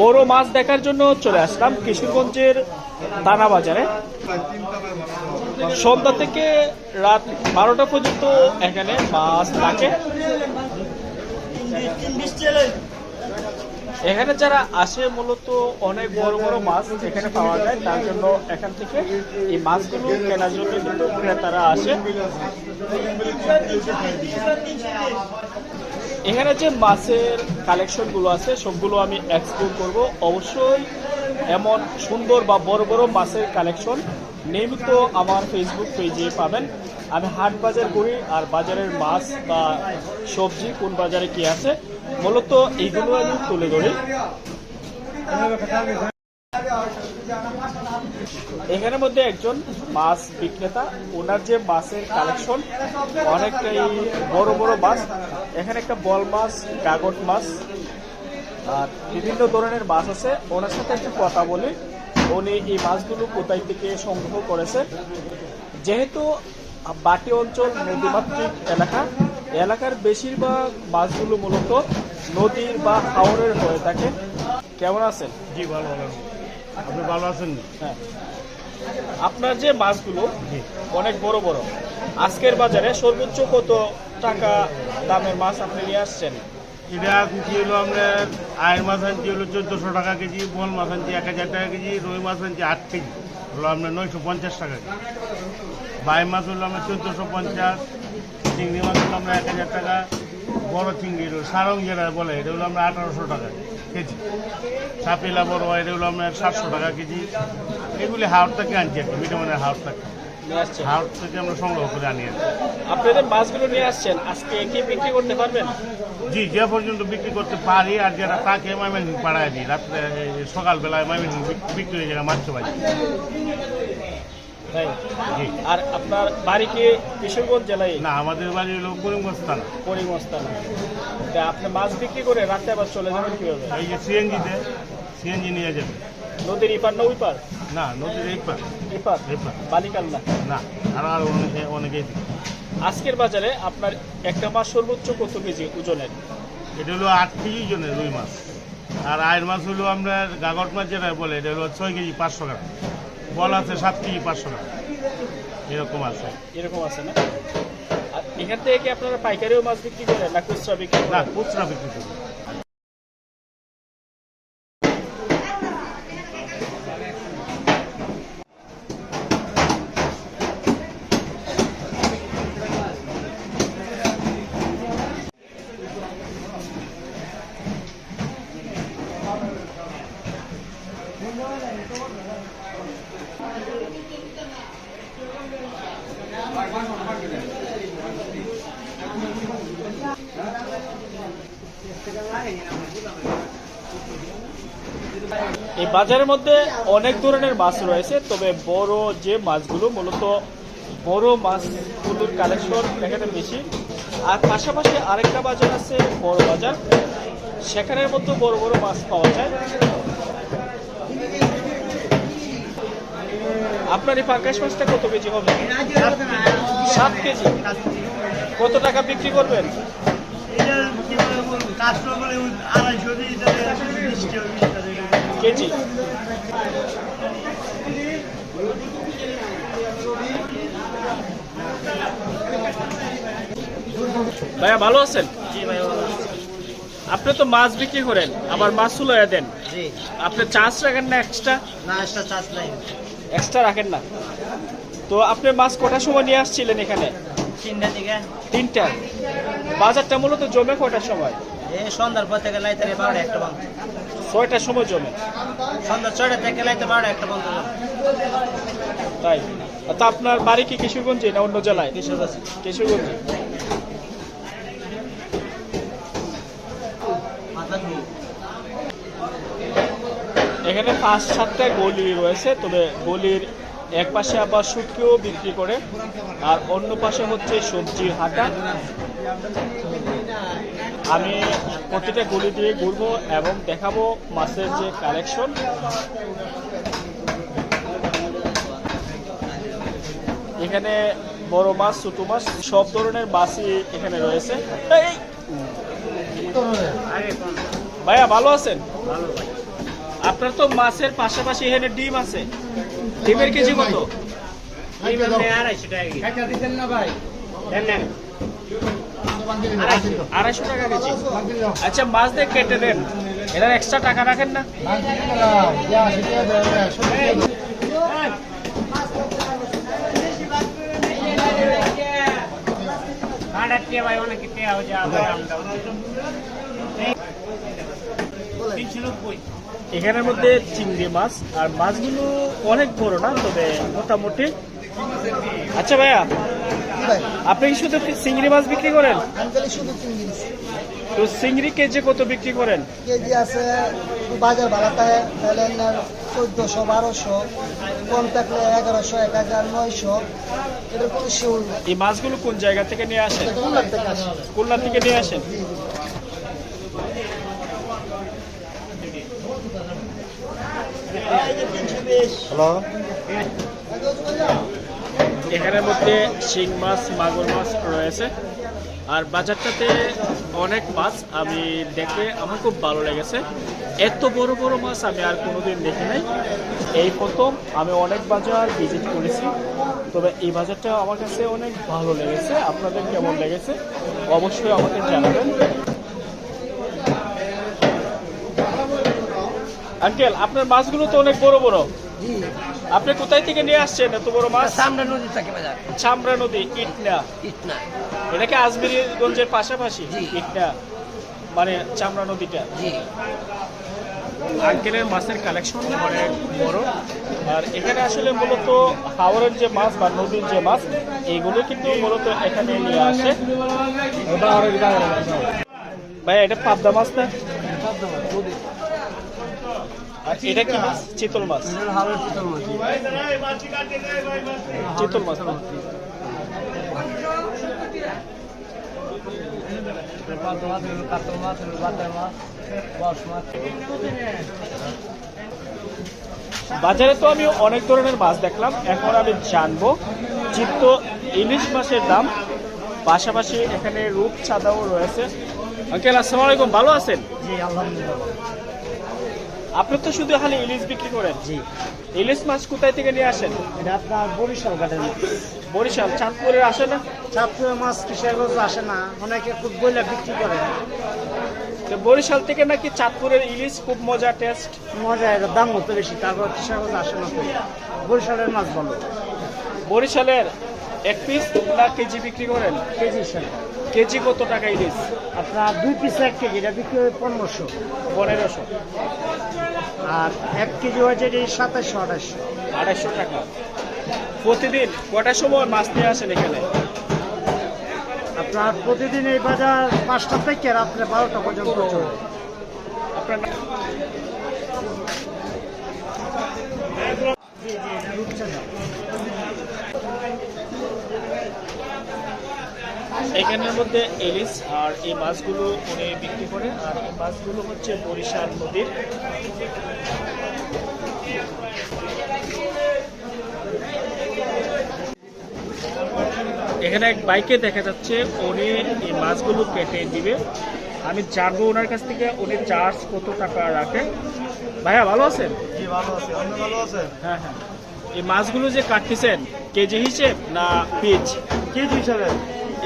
বড় মাছ দেখার জন্য চলে আসলাম কিশোরগঞ্জের দানা বাজারে। সন্ধ্যা থেকে রাত বারোটা পর্যন্ত এখানে মাছ থাকে। এখানে যারা আসে, মূলত অনেক বড় বড় মাছ এখানে পাওয়া যায়। তার জন্য এখান থেকে এই মাছগুলো কেনার জন্য কিন্তু ক্রেতারা আসে। এখানে যে মাছের কালেকশনগুলো আছে, সবগুলো আমি এক্সপ্লোর করব। অবশ্যই এমন সুন্দর বা বড় বড় মাছের কালেকশন নিয়মিত আমার ফেসবুক পেজে পাবেন। আমি হাট বাজার করি আর বাজারের মাছ বা সবজি কোন বাজারে কি আছে, মূলত এইগুলো আমি তুলে ধরি। এখানের মধ্যে একজন মাছ বিক্রেতা। ওনার যে মাছের কালেকশন অনেকটাই বড় বড় মাছ এখানে একটা বল মাছ কাগট মাছ আর বিভিন্ন ধরনের মাছ আছে। ওনার সাথে একটু কথা বলি। উনি এই মাছগুলো কোথায় থেকে সংগ্রহ করেছে যেহেতু বাটি অঞ্চল নদীমাতৃক এলাকা, এলাকার বেশিরভাগ মাছগুলো মূলত নদীর বা হাওরের হয়ে থাকে। কেমন আছেন? জি, ভালো ভালো আপনি ভালো আছেন? হ্যাঁ। আপনার যে মাছগুলো অনেক বড় বড়। আজকের বাজারে সর্বোচ্চ কত টাকা দামের মাছ আপনি নিয়ে আসছেন? এটা কি হলো আপনার আয়ের মাছ আনছি হলো চোদ্দোশো টাকা কেজি বল মাছ আনছি এক হাজার টাকা কেজি রুই মাছ আনছি আট কেজি। হলো আপনার নয়শো পঞ্চাশ টাকা কেজি। বাই মাছ হলো আপনার চোদ্দোশো পঞ্চাশ চিংড়ি মাছ হলো আমরা এক হাজার টাকা বড় চিংড়ি সারং যেটা বলে এটা হলো আমরা আঠারোশো টাকা কেজি। সাপিলা বড় এটা হলো আপনার সাতশো টাকা কেজি। এগুলি হাওড় থেকে আনছি একটা ভিটামিনের হাওড় থেকে। হাওড় থেকে আমরা সংগ্রহ করে আনি। আপনাদের মাছগুলো নিয়ে আসছেন আজকে কি বিক্রি করতে পারবেন? জি যে পর্যন্ত বিক্রি করতে পারি আর যেটা তাকে ময়মনসিং পাড়ায় দিই। রাত্রে সকালবেলায় ময়মনসিং বিক্রি হয়ে যায় মাছ বাজি তাই? আর আপনার বাড়ি কি কিশোরগঞ্জ জেলায়? না আমাদের বাড়ি হলো করিমগঞ্জ থানা। করিমস্তান তা আপনি মাছ বিক্রি করে রাতে আবার চলে যাবেন কীভাবে? এই যে সিএনজিতে সিএনজি নিয়ে যাবে। নদীর ইপার না ওই পার না নদীর ইপার এই পার বালিকাল্লা না? আর আর অনেকে অনেকেই আজকের বাজারে আপনার একটা মাছ সর্বোচ্চ কত কেজি ওজনের? এটা হলো আট কেজি জনের রুই মাছ। আর আয়ের মাছ হলো আপনার গাগট মাছ যেটা বলে এটা হলো ছয় কেজি পাঁচশো গ্রাম। বল আছে সাত কেজি পাঁচশো টাকা এরকম আছে। এরকম আছে না? আর এখান থেকে কি আপনারা পাইকারিও মাছ বিক্রি করেন না খুচরা বিক্রি না খুচরা বিক্রি করি। এই বাজারের মধ্যে অনেক ধরনের মাছ রয়েছে, তবে বড় যে মাছগুলো, মূলত বড় মাছগুলোর কালেকশন এখানে বেশি। আর পাশাপাশি আরেকটা বাজার আছে বড় বাজার। সেখানের মধ্যে বড় বড় মাছ পাওয়া যায়। আপনার এই পাঙ্কাশ মাছটা কত কেজি হবে? সাত কেজি। কত টাকা বিক্রি করবেন? কেজি। ভাইয়া ভালো আছেন। আপনি তো মাছ বিক্রি করেন আবার মাছ তুলে দেন। আপনি চার্জ রাখেন না এক্সট্রা না এক্সট্রা চার্জ নাই। এক্সট্রা রাখেন না। তো আপনি মাছ কটার সময় নিয়ে আসছিলেন এখানে? তিনটা। বাজারটা মূলত জমে কটার সময়? এই সন্ধ্যার পর থেকে লাইতে বারোটা একটা বন্ধ। ছয়টার সময় জমে। সন্ধ্যা ছয়টা থেকে লাইতে বারোটা একটা বন্ধ তাই। তা আপনার বাড়ি কি কিশোরগঞ্জে না অন্য জেলায়? কিশোরগঞ্জ। কিশোরগঞ্জে। এখানে পাঁচ, সাতটা গলি রয়েছে, তবে গলির এক পাশে আবার শুটকিও বিক্রি করে, আর অন্য পাশে হচ্ছে সবজি হাটা। আমি প্রতিটা গলি দিয়ে ঘুরবো এবং দেখাবো মাছের যে কালেকশন এখানে বড় মাছ, ছোট মাছ, সব ধরনের মাছই এখানে রয়েছে! ভাইয়া, ভালো আছেন? ভালো আপনার তো মাছের পাশাপাশি এখানে ডিম আছে। ডিমের কেজি কত? আড়াইশো টাকা কেজি। দেন আড়াইশো। টাকা কেজি। আচ্ছা মাছ দিয়ে কেটে দেন এটার এক্সট্রা টাকা রাখেন না? হয়ে তিনশো নব্বই। এখানের মধ্যে চিংড়ি মাছ আর মাছগুলো অনেক বড় না তবে মোটামুটি। আচ্ছা ভাইয়া আপনি কি শুধু চিংড়ি মাছ বিক্রি করেন? শুধু চিংড়ি তো চিংড়ি কেজি কত বিক্রি করেন? কেজি আছে বাজার ভাড়া থাকে তাহলে আপনার বারোশো কম থাকলে এগারোশো এক হাজার নয়শো। এটার কোনো এই মাছগুলো কোন জায়গা থেকে নিয়ে আসেন? খুলনার থেকে আসে। খুলনা থেকে নিয়ে আসেন? হ্যালো এখানের মধ্যে শিং মাছ, মাগুর মাছ রয়েছে। আর বাজারটাতে অনেক মাছ আমি দেখে আমার খুব ভালো লেগেছে। এত বড় বড় মাছ আমি আর কোনোদিন দেখি নাই। এই প্রথম আমি অনেক বাজার ভিজিট করেছি। তবে এই বাজারটা আমার কাছে অনেক ভালো লেগেছে। আপনাদের কেমন লেগেছে? অবশ্যই আমাকে জানাবেন। আঙ্কেল আপনার মাছগুলো তো অনেক বড় বড়। আপনি কোথায় থেকে নিয়ে আসছেন এত বড় মাছ? সামনে নদী থাকে বাজার। চামড়া নদী ইটনা। ইটনা। এটাকে আজমিরিগঞ্জের পাশাপাশি। ইটনা মানে চামড়া নদীটা। আঙ্কেলের মাছের কালেকশন অনেক বড়। আর এখানে আসলে মূলত হাওড়ের যে মাছ বা নদীর যে মাছ এগুলো কিন্তু মূলত এখানে নিয়ে আসে। ভাই এটা পাবদা মাছ না? এটা কি মাছ? চিতল মাছ। চিতল মাছ। বাজারে তো আমি অনেক ধরনের মাছ দেখলাম। এখন আমি জানব চিত্ত ইলিশ মাছের দাম। পাশাপাশি এখানে রূপচাঁদাও রয়েছে। আঙ্কেল আসসালামু আলাইকুম। ভালো আছেন? জি আলহামদুলিল্লাহ আপনি তো শুধু খালি ইলিশ বিক্রি করেন? জি। ইলিশ মাছ কোথায় থেকে নিয়ে আসেন? এটা আপনার বরিশাল ঘাটের বরিশাল চাঁদপুরের আসে না? চাঁদপুরের মাছ কিশোরগঞ্জ আসে না। অনেকে খুব বইলা বিক্রি করে। তো বরিশাল থেকে নাকি চাঁদপুরের ইলিশ খুব মজা টেস্ট? মজা এটার দাম হতো বেশি তারপর কিশোরগঞ্জ আসে না তো বরিশালের মাছ ভালো বরিশালের এক পিস না কেজি বিক্রি করেন? কেজি হিসাবে। কেজি কত টাকা ইলিশ আপনার দুই পিস এক কেজি এটা বিক্রি হয় পনেরোশো পনেরোশো। আর এক কেজি হয়েছে এটি সাতাশশো আঠাশশো। আড়াইশো টাকা। প্রতিদিন কটার সময় মাছ নিয়ে আসেন এখানে? আপনার প্রতিদিন এই বাজার পাঁচটা থেকে রাত্রে বারোটা পর্যন্ত চলে। আপনার রূপচাঁদা এখানের মধ্যে ইলিশ আর এই মাছগুলো উনি বিক্রি করে আর এই মাছগুলো হচ্ছে বরিশাল নদীর। এখানে এক বাইকে দেখা যাচ্ছে উনি এই মাছগুলো কেটে দিবে। আমি জানব ওনার কাছ থেকে উনি চার্জ কত টাকা রাখে। ভাইয়া ভালো আছেন? জি ভালো আছে। আপনি ভালো আছেন? হ্যাঁ হ্যাঁ। এই মাছগুলো যে কাটতেছেন কেজি হিসেব না পিস কেজি হিসাবে?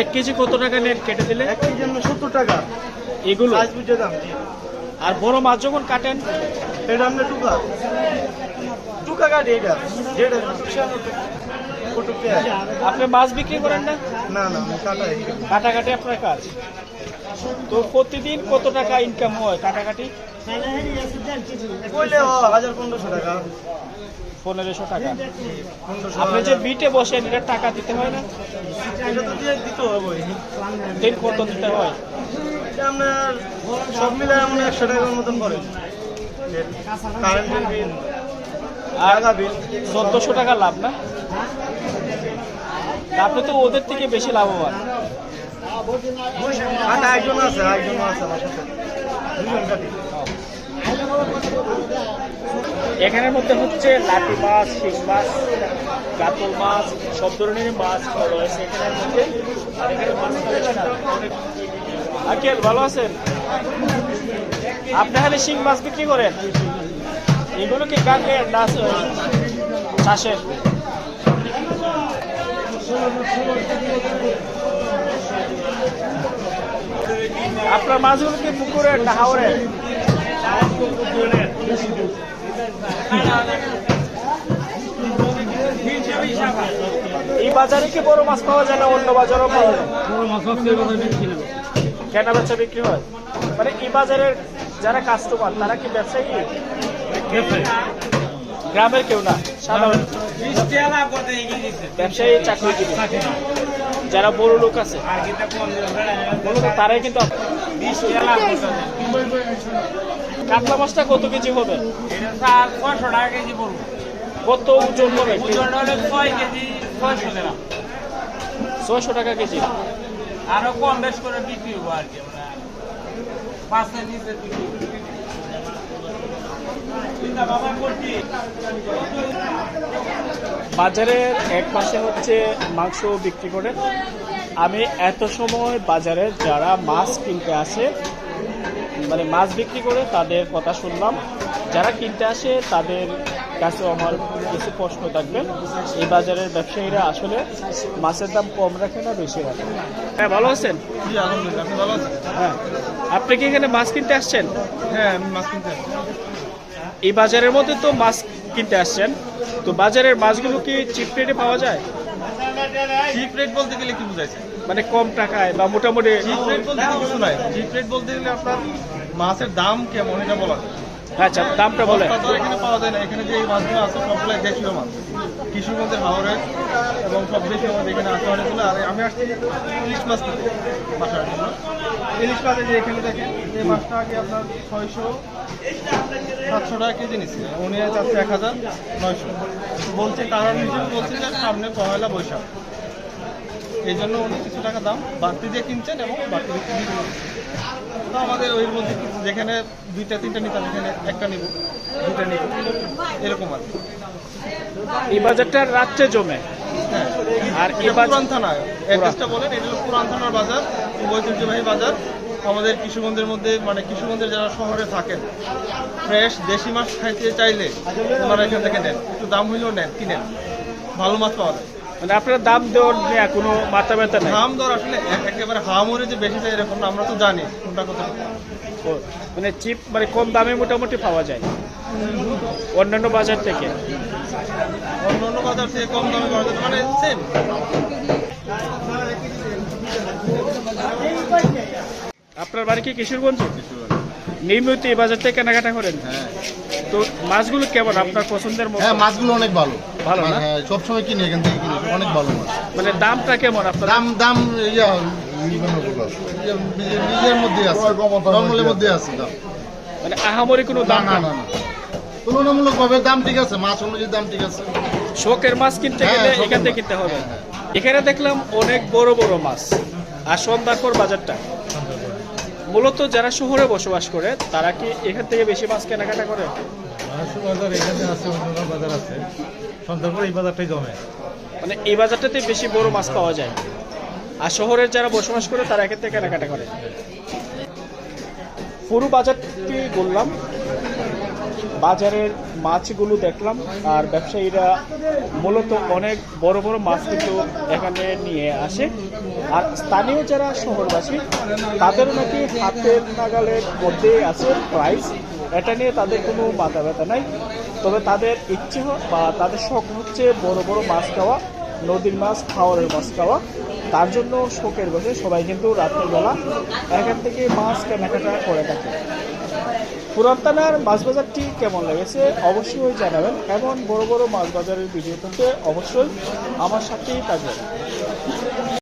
এক কেজি কত টাকা নেন কেটে দিলে? এক কেজি সত্তর টাকা। এগুলো? সাইজ বুঝে দাম আর বড় মাছ যখন কাটেন? এটা আপনার টুকা। টুকা কাটি এটা। যেটা আপনি মাছ বিক্রি করেন না? না না কাটাই কাটাকাটি আপনার কাজ। তো প্রতিদিন কত টাকা ইনকাম হয় কাটাকাটি? কইলে হাজার পনেরোশো টাকা। পনেরোশো টাকা। আপনি যে বিটে বসেন এটা টাকা দিতে হয় না? দিন কত দিতে হয়? আপনার সব মিলে এমন একশো টাকার মতন পড়ে কারেন্টের বিল আর বিল। চোদ্দশো টাকা লাভ না? আপনি তো ওদের থেকে বেশি লাভবান। একজন আছে একজন আছে আমার সাথে। এখানের মধ্যে হচ্ছে লাটি মাছ, শিং মাছ, কাতল মাছ, সব ধরনের মাছ রয়েছে এখানের মধ্যে। আঙ্কেল, ভালো আছেন? আপনি খালি শিং মাছ বিক্রি করেন? এগুলো কি না চাষের আপনার মাছগুলো কি পুকুরে না হাওড়ের এই বাজারে কি বড় মাছ পাওয়া যায় না অন্য বাজারও পাওয়া যায়? কেনা বেচা বিক্রি হয়? মানে এই বাজারের যারা কাস্টমার তারা কি ব্যবসায়ী? গ্রামের কেউ না সাধারণ। ব্যবসায়ী চাকরিজীবী যারা বড় লোক আছে মূলত তারাই কিন্তু কাতলা মাছটা কত কেজি হবে? ছয়শো টাকা কেজি পড়ব। কত ওজন হবে? ওজন হলে ছয় কেজি ছয়শো টাকা ছয়শো টাকা কেজি। আরও কম বেশ করে বিক্রি হব আর কি পাঁচের নিচে বিক্রি করছি বাজারের এক পাশে হচ্ছে মাংস বিক্রি করে। আমি এত সময় বাজারে যারা মাছ কিনতে আসে মানে মাছ বিক্রি করে তাদের কথা শুনলাম। যারা কিনতে আসে তাদের কাছে আমার কিছু প্রশ্ন থাকবে। এই বাজারের ব্যবসায়ীরা আসলে মাছের দাম কম রাখে না বেশি রাখে? হ্যাঁ ভালো আছেন? জি ভালো আছেন? হ্যাঁ। আপনি কি এখানে মাছ কিনতে আসছেন? হ্যাঁ আমি মাছ কিনতে এই বাজারের মধ্যে তো মাছ কিনতে আসছেন। তো বাজারের মাছগুলো কি চিপ রেটে পাওয়া যায়? চিপ রেট বলতে গেলে কি বুঝাইছে মানে কম টাকায় বা মোটামুটি চিপ রেট বলতে কিছু নাই। চিপ রেট বলতে গেলে আপনার মাছের দাম কেমন এটা বলা যায়। আচ্ছা দামটা বলে এখানে পাওয়া যায় না। এখানে যে এই মাছগুলো আছে সবগুলো দেশীয় মাছ। কিশোরগঞ্জের হাওড়ের এবং সব দেশীয় মাছ এখানে আছে অনেকগুলো আর আমি আসছি ইলিশ মাছ বাসার জন্য। ইলিশ মাছের যে এখানে দেখেন এই মাছটা আগে আপনার ছয়শো সাতশো টাকা কেজি নিচ্ছে। উনি চাচ্ছে এক হাজার নয়শো। বলছে কারণ হিসেবে বলছে যে সামনে পয়লা বৈশাখ। এই জন্য উনি কিছু টাকা দাম বাড়তি দিয়ে কিনছেন এবং বাড়তি দিয়ে তো আমাদের ওই মধ্যে কিছু যেখানে দুইটা তিনটা নিতাম এখানে একটা নিব দুইটা নিব। এরকম আর এই বাজারটা রাত্রে জমে। হ্যাঁ। আর পুরান থানা অ্যাড্রেসটা বলেন এটা হলো পুরান থানার বাজার ঐতিহ্যবাহী বাজার। আমাদের কিশোরগঞ্জের মধ্যে মানে কিশোরগঞ্জের যারা শহরে থাকেন ফ্রেশ দেশি মাছ খাইতে চাইলে ওনারা এখান থেকে নেন। একটু দাম হইলেও নেন কিনেন। ভালো মাছ পাওয়া যায়। মানে আপনার দাম দেওয়ার নেওয়া কোনো মাথা ব্যথা নেই? দাম দর আসলে এক- একেবারে হামরে যে বেশি যায় এরকম না, আমরা তো জানি কোনটা কত। ও, মানে চিপ মানে কম দামে মোটামুটি পাওয়া যায়। অন্যান্য বাজার থেকে? অন্য অন্য বাজার থেকে কম দামে পাওয়া যায় মানে সেম আপনার বাড়ি কি কিশোরগঞ্জ। নিয়মিত এই বাজার থেকে কেনাকাটা করেন? তো মাছগুলো কেমন? আপনার পছন্দের মতো? হ্যাঁ মাছগুলো অনেক ভালো। ভালো না? হ্যাঁ সবসময় কিনি এখান থেকে কিনি অনেক ভালো মাছ। মানে দামটা কেমন আপনার? দাম দাম ইয়া নিজের- মধ্যে আছে। নর্মালের মধ্যে আছে দাম। মানে আহামরি কোনো দাম না না না না। তুলনামূলক ভাবে দাম ঠিক আছে মাছ অনুযায়ী দাম ঠিক আছে। শখের মাছ কিনতে হ্যাঁ, গেলে এখান থেকে কিনতে হবে। হ্যাঁ, এখানে দেখলাম অনেক বড় বড় মাছ। আর সন্ধ্যার পর বাজারটা। মূলত যারা শহরে বসবাস করে তারা কি এখান থেকে বেশি মাছ কেনাকাটা করে? বাজার এখানে আছে বাজার আছে। সন্ধ্যার পর এই বাজারটাই জমে। মানে এই বাজারটাতে বেশি বড় মাছ পাওয়া যায়। আর শহরের যারা বসবাস করে তারা এখান থেকে কেনাকাটা করে। পুরো বাজারটি বললাম। বাজারের মাছগুলো দেখলাম। আর ব্যবসায়ীরা মূলত অনেক বড় বড় মাছ কিন্তু এখানে নিয়ে আসে। আর স্থানীয় যারা শহরবাসী তাদের নাকি হাতের নাগালের মধ্যে আছে প্রাইস এটা নিয়ে তাদের কোনো মাথা ব্যথা নাই। তবে তাদের ইচ্ছে বা তাদের শখ হচ্ছে বড় বড় মাছ খাওয়া, নদীর মাছ, খাওয়ারের মাছ খাওয়া। তার জন্য শোকের বসে সবাই কিন্তু রাতের বেলা এখান থেকে মাছ কেনাকাটা করে থাকে। পুরান থানার মাছ বাজারটি কেমন লেগেছে অবশ্যই জানাবেন। এমন বড় বড় মাছ বাজারের ভিডিও পেতে অবশ্যই আমার সাথেই থাকবেন।